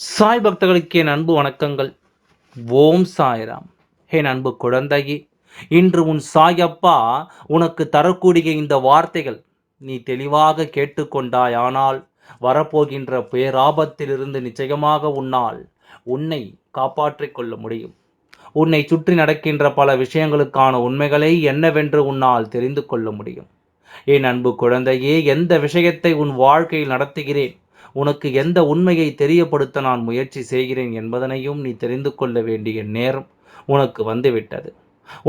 சாய் பக்தர்களுக்கு என் அன்பு வணக்கங்கள். ஓம் சாய்ராம். என் அன்பு குழந்தையே இன்று உன் சாயப்பா உனக்கு தரக்கூடிய இந்த வார்த்தைகள் நீ தெளிவாக கேட்டுக்கொண்டாய் ஆனால் வரப்போகின்ற பேராபத்திலிருந்து நிச்சயமாக உன்னால் உன்னை காப்பாற்றிக் கொள்ள முடியும். உன்னை சுற்றி நடக்கின்ற பல விஷயங்களுக்கான உண்மைகளை என்னவென்று உன்னால் தெரிந்து கொள்ள முடியும். என் அன்பு குழந்தையே எந்த விஷயத்தை உன் வாழ்க்கையில் நடத்துகிறேன்? உனக்கு எந்த உண்மையை தெரியப்படுத்த நான் முயற்சி செய்கிறேன் என்பதனையும் நீ தெரிந்து கொள்ள வேண்டிய நேரம் உனக்கு வந்துவிட்டது.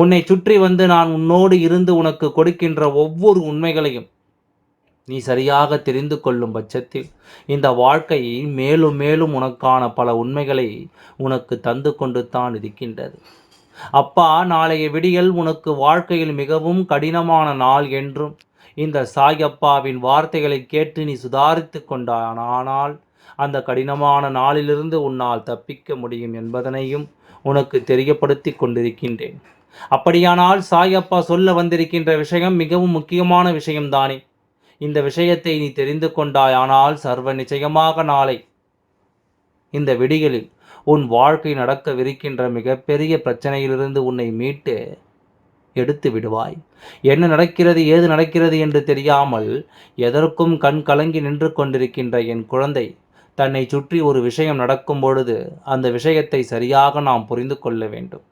உன்னை சுற்றி வந்து நான் உன்னோடு இருந்து உனக்கு கொடுக்கின்ற ஒவ்வொரு உண்மைகளையும் நீ சரியாக தெரிந்து கொள்ளும் பட்சத்தில் இந்த வாழ்க்கையை மேலும் மேலும் உனக்கான பல உண்மைகளை உனக்கு தந்து கொண்டு தான் இருக்கின்றது. அப்பா நாளைய விடியல் உனக்கு வாழ்க்கையில் மிகவும் கடினமான நாள் என்றும் இந்த சாயப்பாவின் வார்த்தைகளை கேட்டு நீ சுதாரித்து கொண்டானால் அந்த கடினமான நாளிலிருந்து உன்னால் தப்பிக்க முடியும் என்பதனையும் உனக்கு தெரியப்படுத்தி கொண்டிருக்கின்றேன். அப்படியானால் சாயப்பா சொல்ல வந்திருக்கின்ற விஷயம் மிகவும் முக்கியமான விஷயம்தானே. இந்த விஷயத்தை நீ தெரிந்து கொண்டாயானால் சர்வ நிச்சயமாக நாளை இந்த விடிகளில் உன் வாழ்க்கை நடக்கவிருக்கின்ற மிகப்பெரிய பிரச்சனையிலிருந்து உன்னை மீட்டு எடுத்து விடுவாய். என்ன நடக்கிறது ஏது நடக்கிறது என்று தெரியாமல் எதற்கும் கண் கலங்கி நின்று கொண்டிருக்கின்ற என் குழந்தை தன்னை சுற்றி ஒரு விஷயம் நடக்கும் பொழுது அந்த விஷயத்தை சரியாக நாம் புரிந்து கொள்ள வேண்டும்.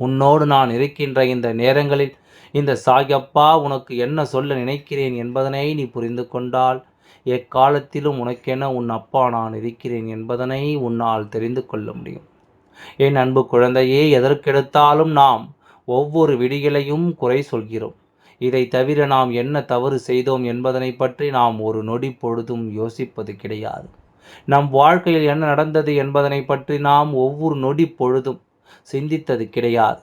உன்னோடு நான் இருக்கின்ற இந்த நேரங்களில் இந்த சாயப்பா உனக்கு என்ன சொல்ல நினைக்கிறேன் என்பதனை நீ புரிந்து கொண்டால் எக்காலத்திலும் உனக்கென உன் அப்பா நான் இருக்கிறேன் என்பதனை உன்னால் தெரிந்து கொள்ள முடியும். என் அன்பு குழந்தையே எதற்கெடுத்தாலும் நாம் ஒவ்வொரு விடிகளையும் குறை சொல்கிறோம். இதை தவிர நாம் என்ன தவறு செய்தோம் என்பதனை பற்றி நாம் ஒரு நொடி பொழுதும் யோசிப்பது கிடையாது. நம் வாழ்க்கையில் என்ன நடந்தது என்பதனை பற்றி நாம் ஒவ்வொரு நொடி பொழுதும் சிந்தித்தது கிடையாது.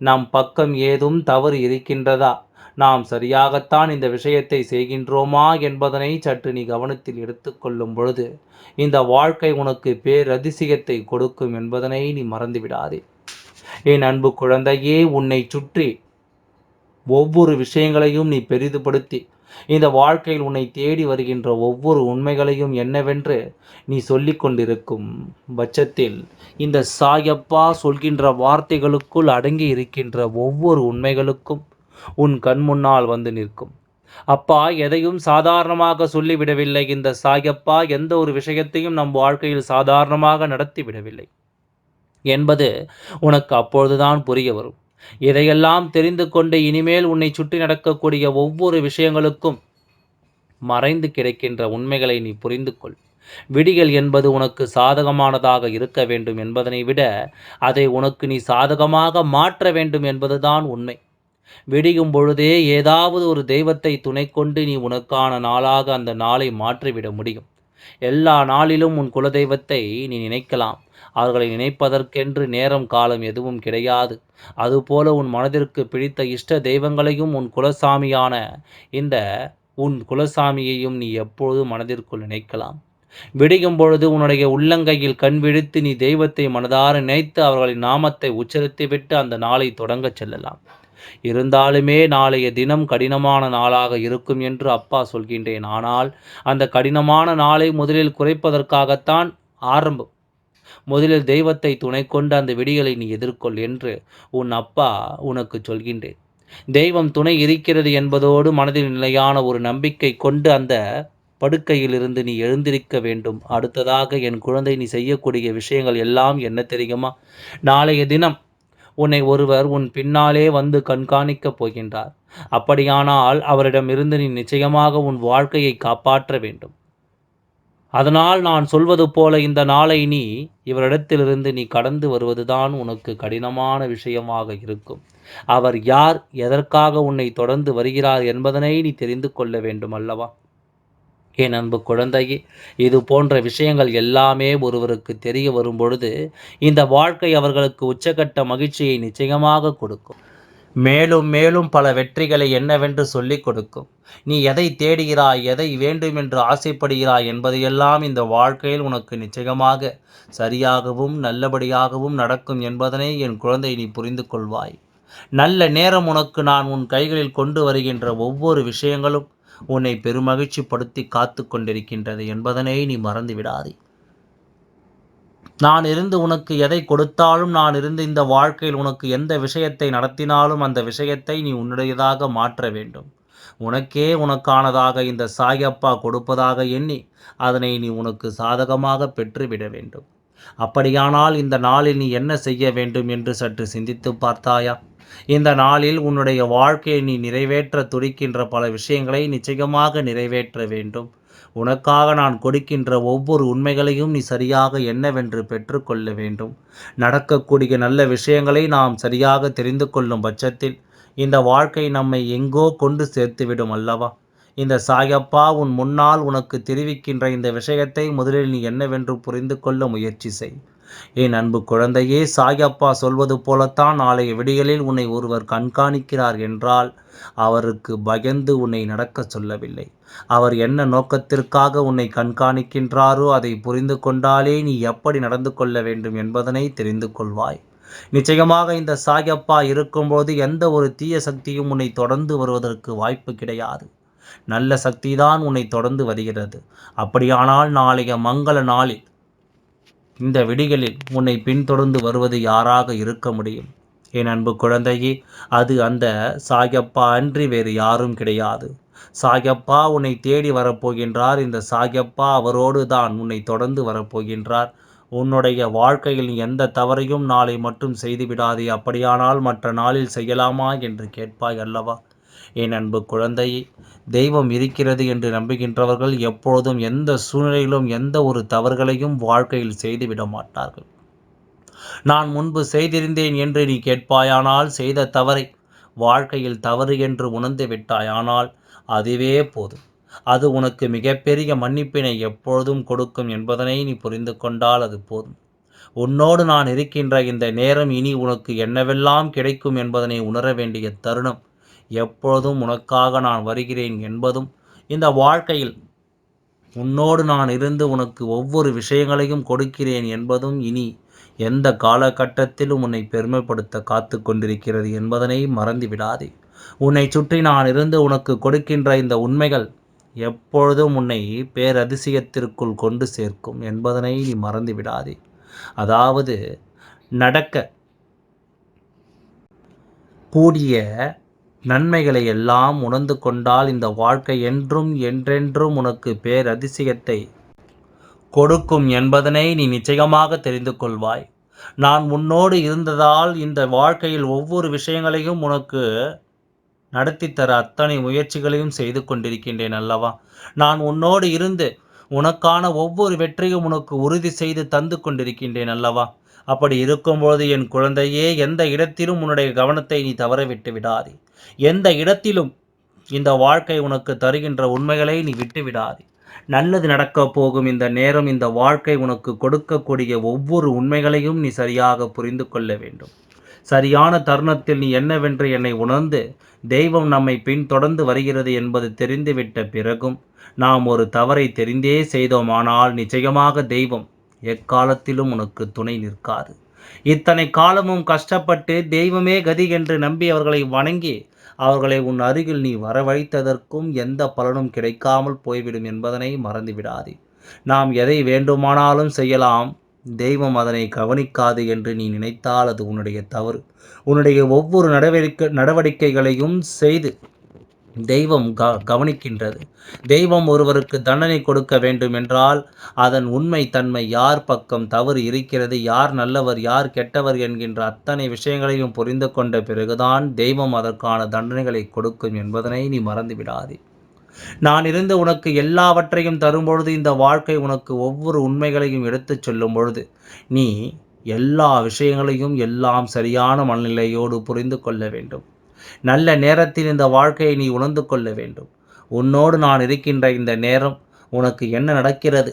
நம் பக்கம் ஏதும் தவறு இருக்கின்றதா? நாம் சரியாகத்தான் இந்த விஷயத்தை செய்கின்றோமா என்பதனை சற்று நீ கவனத்தில் எடுத்துக்கொள்ளும் பொழுது இந்த வாழ்க்கை உனக்கு பேரதிசயத்தை கொடுக்கும் என்பதனை நீ மறந்துவிடாதே. என் அன்பு குழந்தையே உன்னை சுற்றி ஒவ்வொரு விஷயங்களையும் நீ பெரிதுபடுத்தி இந்த வாழ்க்கையில் உன்னை தேடி வருகின்ற ஒவ்வொரு உண்மைகளையும் என்னவென்று நீ சொல்லிக் கொண்டிருக்கும் பட்சத்தில் இந்த சாயப்பா சொல்கின்ற வார்த்தைகளுக்குள் அடங்கி இருக்கின்ற ஒவ்வொரு உண்மைகளுக்கும் உன் கண் முன்னால் வந்து நிற்கும். அப்பா எதையும் சாதாரணமாக சொல்லிவிடவில்லை. இந்த சாயப்பா எந்த ஒரு விஷயத்தையும் நம் வாழ்க்கையில் சாதாரணமாக நடத்திவிடவில்லை. என்பது உனக்கு அப்பொழுதுதான் புரிய வரும். இதையெல்லாம் தெரிந்து கொண்டு இனிமேல் உன்னை சுற்றி நடக்கக்கூடிய ஒவ்வொரு விஷயங்களுக்கும் மறைந்து கிடைக்கின்ற உண்மைகளை நீ புரிந்து கொள். விடிகள் என்பது உனக்கு சாதகமானதாக இருக்க வேண்டும் என்பதனை விட அதை உனக்கு நீ சாதகமாக மாற்ற வேண்டும் என்பதுதான் உண்மை. விடியும் பொழுதே ஏதாவது ஒரு தெய்வத்தை துணை கொண்டு நீ உனக்கான நாளாக அந்த நாளை மாற்றிவிட முடியும். எல்லா நாளிலும் உன் குலதெய்வத்தை நீ நினைக்கலாம். அவர்களை நினைப்பதற்கென்று நேரம் காலம் எதுவும் கிடையாது. அதுபோல உன் மனதிற்கு பிடித்த இஷ்ட தெய்வங்களையும் உன் குலசாமியான இந்த உன் குலசாமியையும் நீ எப்பொழுது மனதிற்குள் நினைக்கலாம்? விடியும் பொழுது உன்னுடைய உள்ளங்கையில் கண் விழித்து நீ தெய்வத்தை மனதார நினைத்து அவர்களின் நாமத்தை உச்சரித்துவிட்டு அந்த நாளை தொடங்கச் செல்லலாம். இருந்தாலுமே நாளைய தினம் கடினமான நாளாக இருக்கும் என்று அப்பா சொல்கின்றேன். ஆனால் அந்த கடினமான நாளை முதலில் குறைப்பதற்காகத்தான் ஆரம்பம். முதலில் தெய்வத்தை துணை கொண்டு அந்த விடிகளை நீ எதிர்கொள் என்று உன் அப்பா உனக்கு சொல்கின்றேன். தெய்வம் துணை இருக்கிறது என்பதோடு மனதில் நிலையான ஒரு நம்பிக்கை கொண்டு அந்த படுக்கையிலிருந்து நீ எழுந்திருக்க வேண்டும். அடுத்ததாக என் குழந்தை நீ செய்யக்கூடிய விஷயங்கள் எல்லாம் என்ன தெரியுமா? நாளைய தினம் உன்னை ஒருவர் உன் பின்னாலே வந்து கண்காணிக்கப் போகின்றார். அப்படியானால் அவரிடமிருந்து நீ நிச்சயமாக உன் வாழ்க்கையை காப்பாற்ற வேண்டும். அதனால் நான் சொல்வது போல இந்த நாளை நீ இவரிடத்திலிருந்து நீ கடந்து வருவதுதான் உனக்கு கடினமான விஷயமாக இருக்கும். அவர் யார் எதற்காக உன்னை தொடர்ந்து வருகிறார் என்பதனை நீ தெரிந்து கொள்ள வேண்டும் அல்லவா? என் அன்பு குழந்தையே இது போன்ற விஷயங்கள் எல்லாமே ஒருவருக்கு தெரிய வரும் பொழுது இந்த வாழ்க்கை அவர்களுக்கு உச்சகட்ட மகிழ்ச்சியை நிச்சயமாக கொடுக்கும். மேலும் மேலும் பல வெற்றிகளை என்னவென்று சொல்லிக் கொடுக்கும். நீ எதை தேடுகிறாய் எதை வேண்டும் என்று ஆசைப்படுகிறாய் என்பதையெல்லாம் இந்த வாழ்க்கையில் உனக்கு நிச்சயமாக சரியாகவும் நல்லபடியாகவும் நடக்கும் என்பதனை என் குழந்தை நீ புரிந்து கொள்வாய். நல்ல நேரம் உனக்கு நான் உன் கைகளில் கொண்டு வருகின்ற ஒவ்வொரு விஷயங்களும் உன்னை பெருமகிழ்ச்சி படுத்தி காத்து கொண்டிருக்கின்றது என்பதனை நீ மறந்துவிடாதே. நான் இருந்து உனக்கு எதை கொடுத்தாலும் நான் இருந்து இந்த வாழ்க்கையில் உனக்கு எந்த விஷயத்தை நடத்தினாலும் அந்த விஷயத்தை நீ உன்னுடையதாக மாற்ற வேண்டும். உனக்கே உனக்கானதாக இந்த சாயப்பா கொடுப்பதாக எண்ணி அதனை நீ உனக்கு சாதகமாக பெற்றுவிட வேண்டும். அப்படியானால் இந்த நாளில் நீ என்ன செய்ய வேண்டும் என்று சற்று சிந்தித்து பார்த்தாயா? இந்த நாளில் உன்னுடைய வாழ்க்கையை நீ நிறைவேற்ற துடிக்கின்ற பல விஷயங்களை நிச்சயமாக நிறைவேற்ற வேண்டும். உனக்காக நான் கொடுக்கின்ற ஒவ்வொரு உண்மைகளையும் நீ சரியாக என்னவென்று பெற்றுக்கொள்ள வேண்டும். நடக்கக்கூடிய நல்ல விஷயங்களை நாம் சரியாக தெரிந்து கொள்ளும் பட்சத்தில் இந்த வாழ்க்கை நம்மை எங்கோ கொண்டு சேர்த்துவிடும் அல்லவா? இந்த சாயப்பா உன் முன்னால் உனக்கு தெரிவிக்கின்ற இந்த விஷயத்தை முதலில் நீ என்னவென்று புரிந்து கொள்ள முயற்சி செய். என் அன்பு குழந்தையே சாயப்பா சொல்வது போலத்தான் நாளைய விடியலில் உன்னை ஒருவர் கண்காணிக்கிறார் என்றால் அவருக்கு பயந்து உன்னை நடக்க சொல்லவில்லை. அவர் என்ன நோக்கத்திற்காக உன்னை கண்காணிக்கின்றாரோ அதை புரிந்து கொண்டாலே நீ எப்படி நடந்து கொள்ள வேண்டும் என்பதனை தெரிந்து கொள்வாய். நிச்சயமாக இந்த சாயப்பா இருக்கும்போது எந்த ஒரு தீய சக்தியும் உன்னை தொடர்ந்து வருவதற்கு வாய்ப்பு கிடையாது. நல்ல சக்திதான் உன்னை தொடர்ந்து வருகிறது. அப்படியானால் நாளைய மங்கள நாளில் இந்த விடிகளில் உன்னை பின்தொடர்ந்து வருவது யாராக இருக்க முடியும்? என் அன்பு குழந்தையே அது அந்த சாயப்பா அன்றி வேறு யாரும் கிடையாது. சாயப்பா உன்னை தேடி வரப்போகின்றார். இந்த சாயப்பா அவரோடு தான் உன்னை தொடர்ந்து வரப்போகின்றார். உன்னுடைய வாழ்க்கையில் எந்த தவறையும் நாளை மட்டும் செய்துவிடாதே. அப்படியானால் மற்ற நாளில் செய்யலாமா? என்று கேட்பாய் அல்லவா? என் அன்பு குழந்தை தெய்வம் இருக்கிறது என்று நம்புகின்றவர்கள் எப்பொழுதும் எந்த சூழ்நிலையிலும் எந்த ஒரு தவறுகளையும் வாழ்க்கையில் செய்துவிட மாட்டார்கள். நான் முன்பு செய்திருந்தேன் என்று நீ கேட்பாயானால் செய்த தவறை வாழ்க்கையில் தவறு என்று உணர்ந்து விட்டாயானால் அதுவே போதும். அது உனக்கு மிகப்பெரிய மன்னிப்பினை எப்பொழுதும் கொடுக்கும் என்பதனை நீ புரிந்து கொண்டால் அது போதும். உன்னோடு நான் இருக்கின்ற இந்த நேரம் இனி உனக்கு என்னவெல்லாம் கிடைக்கும் என்பதனை உணர வேண்டிய தருணம் எப்பொழுதும் உனக்காக நான் வருகிறேன் என்பதும் இந்த வாழ்க்கையில் உன்னோடு நான் இருந்து உனக்கு ஒவ்வொரு விஷயங்களையும் கொடுக்கிறேன் என்பதும் இனி எந்த காலகட்டத்திலும் உன்னை பெருமைப்படுத்த காத்து கொண்டிருக்கிறது என்பதனை மறந்து விடாதே உன்னை சுற்றி நான் இருந்து உனக்கு கொடுக்கின்ற இந்த உண்மைகள் எப்பொழுதும் உன்னை பேரதிசயத்திற்குள் கொண்டு சேர்க்கும் என்பதனை நீ மறந்து விடாதே அதாவது நடக்க கூடிய நன்மைகளை எல்லாம் உணர்ந்து கொண்டால் இந்த வாழ்க்கை என்றும் என்றென்றும் உனக்கு பேரதிசயத்தை கொடுக்கும் என்பதனை நீ நிச்சயமாக தெரிந்து கொள்வாய். நான் உன்னோடு இருந்ததால் இந்த வாழ்க்கையில் ஒவ்வொரு விஷயங்களையும் உனக்கு நடத்தித்தர தர அத்தனை முயற்சிகளையும் செய்து கொண்டிருக்கின்றேன் அல்லவா? நான் உன்னோடு இருந்து உனக்கான ஒவ்வொரு வெற்றியும் உனக்கு உறுதி செய்து தந்து கொண்டிருக்கின்றேன் அல்லவா? அப்படி இருக்கும்போது என் குழந்தையே எந்த இடத்திலும் உன்னுடைய கவனத்தை நீ தவற விட்டு விடாதே. எந்த இடத்திலும் இந்த வாழ்க்கை உனக்கு தருகின்ற உண்மைகளை நீ விட்டு விடாதே. நல்லது நடக்கப் போகும் இந்த நேரம் இந்த வாழ்க்கை உனக்கு கொடுக்கக்கூடிய ஒவ்வொரு உண்மைகளையும் நீ சரியாக புரிந்து கொள்ள வேண்டும். சரியான தருணத்தில் நீ என்னவென்று என்னை உணர்ந்து தெய்வம் நம்மை பின்தொடர்ந்து வருகிறது என்பது தெரிந்துவிட்ட பிறகும் நாம் ஒரு தவறை தெரிந்தே செய்தோமானால் நிச்சயமாக தெய்வம் எக்காலத்திலும் உனக்கு துணை நிற்காது. இத்தனை காலமும் கஷ்டப்பட்டு தெய்வமே கதி என்று நம்பி அவர்களை வணங்கி அவர்களை உன் அருகில் நீ வரவழைத்ததற்கும் எந்த பலனும் கிடைக்காமல் போய்விடும் என்பதனை மறந்துவிடாதே. நாம் எதை வேண்டுமானாலும் செய்யலாம். தெய்வம் அதனை கவனிக்காது என்று நீ நினைத்தால் அது உன்னுடைய தவறு. உன்னுடைய ஒவ்வொரு நடவடிக்கை நடவடிக்கைகளையும் செய்து தெய்வம் க கவனிக்கின்றது. தெய்வம் ஒருவருக்கு தண்டனை கொடுக்க வேண்டும் என்றால் அதன் உண்மை தன்மை யார் பக்கம் தவறு இருக்கிறது யார் நல்லவர் யார் கெட்டவர் என்கின்ற அத்தனை விஷயங்களையும் புரிந்து கொண்ட பிறகுதான் தெய்வம் அதற்கான தண்டனைகளை கொடுக்கும் என்பதனை நீ மறந்துவிடாதே. நான் இருந்து உனக்கு எல்லாவற்றையும் தரும்பொழுது இந்த வாழ்க்கை உனக்கு ஒவ்வொரு உண்மைகளையும் எடுத்துச் சொல்லும் பொழுது நீ எல்லா விஷயங்களையும் எல்லாம் சரியான மனநிலையோடு புரிந்து கொள்ள வேண்டும். நல்ல நேரத்தில் இந்த வாழ்க்கையை நீ உணர்ந்து கொள்ள வேண்டும். உன்னோடு நான் இருக்கின்ற இந்த நேரம் உனக்கு என்ன நடக்கிறது?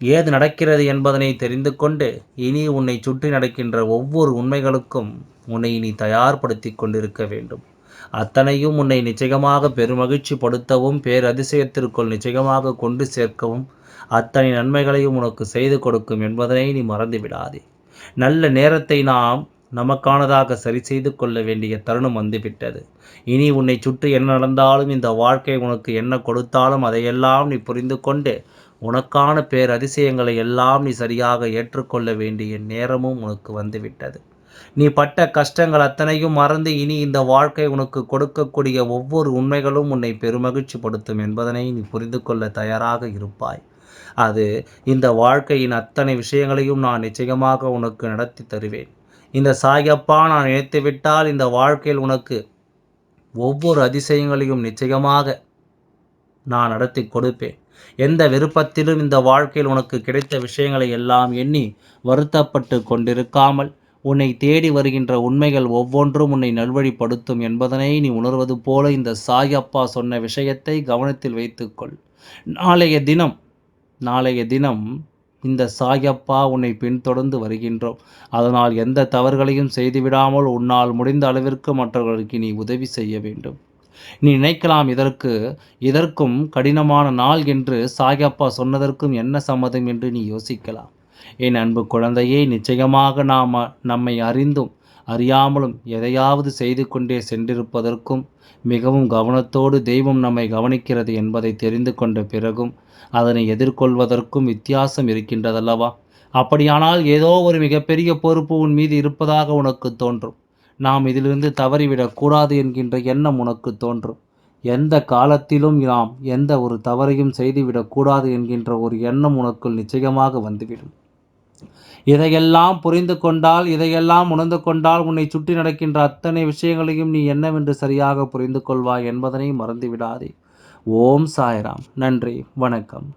ஏது நடக்கிறது என்பதனை தெரிந்து கொண்டு இனி உன்னை சுற்றி நடக்கின்ற ஒவ்வொரு உண்மைகளுக்கும் உன்னை நீ தயார்படுத்தி கொண்டிருக்க வேண்டும். அத்தனையும் உன்னை நிச்சயமாக பெருமகிழ்ச்சி படுத்தவும் பேரதிசயத்திற்குள் நிச்சயமாக கொண்டு சேர்க்கவும் அத்தனை நன்மைகளையும் உனக்கு செய்து கொடுக்கும் என்பதனை நீ மறந்துவிடாதே. நல்ல நேரத்தை நாம் நமக்கானதாக சரி செய்து கொள்ள வேண்டிய தருணம் வந்துவிட்டது. இனி உன்னை சுற்றி என்ன நடந்தாலும் இந்த வாழ்க்கை உனக்கு என்ன கொடுத்தாலும் அதையெல்லாம் நீ புரிந்து கொண்டு உனக்கான பேர் அதிசயங்களை எல்லாம் நீ சரியாக ஏற்றுக்கொள்ள வேண்டிய நேரமும் உனக்கு வந்துவிட்டது. நீ பட்ட கஷ்டங்கள் அத்தனையும் மறந்து இனி இந்த வாழ்க்கை உனக்கு கொடுக்கக்கூடிய ஒவ்வொரு உண்மைகளும் உன்னை பெருமகிழ்ச்சிப்படுத்தும் என்பதனை நீ புரிந்து கொள்ள தயாராக இருப்பாய். அது இந்த வாழ்க்கையின் அத்தனை விஷயங்களையும் நான் நிச்சயமாக உனக்கு நடத்தி தருவேன். இந்த சாயப்பா நான் நினைத்துவிட்டால் இந்த வாழ்க்கையில் உனக்கு ஒவ்வொரு அதிசயங்களையும் நிச்சயமாக நான் நடத்தி கொடுப்பேன். எந்த விருப்பத்திலும் இந்த வாழ்க்கையில் உனக்கு கிடைத்த விஷயங்களை எல்லாம் எண்ணி வருத்தப்பட்டு கொண்டிருக்காமல் உன்னை தேடி வருகின்ற உண்மைகள் ஒவ்வொன்றும் உன்னை நல்வழிப்படுத்தும் என்பதனை நீ உணர்வது போல இந்த சாயப்பா சொன்ன விஷயத்தை கவனத்தில் வைத்துக்கொள் நாளைய தினம் நாளைய தினம் இந்த சாயப்பா உன்னை பின்தொடர்ந்து வருகின்றோம். அதனால் எந்த தவறுகளையும் செய்துவிடாமல் உன்னால் முடிந்த அளவிற்கு மற்றவர்களுக்கு நீ உதவி செய்ய வேண்டும். நீ நினைக்கலாம் இதற்கு இதற்கும் கடினமான நாள் என்று சாயப்பா சொன்னதற்கும் என்ன சம்மதம் என்று நீ யோசிக்கலாம். என் அன்பு குழந்தையே நிச்சயமாக நாம் நம்மை அறிந்தும் அறியாமலும் எதையாவது செய்து கொண்டே சென்றிருப்பதற்கும் மிகவும் கவனத்தோடு தெய்வம் நம்மை கவனிக்கிறது என்பதை தெரிந்து கொண்ட பிறகும் அதனை எதிர்கொள்வதற்கும் வித்தியாசம் இருக்கின்றதல்லவா? அப்படியானால் ஏதோ ஒரு மிகப்பெரிய பொறுப்பு உன் மீது இருப்பதாக உனக்கு தோன்றும். நாம் இதிலிருந்து தவறிவிடக்கூடாது என்கின்ற எண்ணம் உனக்கு தோன்றும். எந்த காலத்திலும் நாம் எந்த ஒரு தவறையும் செய்துவிடக்கூடாது என்கின்ற ஒரு எண்ணம் உனக்குள் நிச்சயமாக வந்துவிடும். இதையெல்லாம் புரிந்து கொண்டால் இதையெல்லாம் உணர்ந்து கொண்டால் உன்னை சுற்றி நடக்கின்ற அத்தனை விஷயங்களையும் நீ என்னவென்று சரியாக புரிந்து கொள்வாய் என்பதனை மறந்துவிடாதே. ஓம் சாய்ராம். நன்றி. வணக்கம்.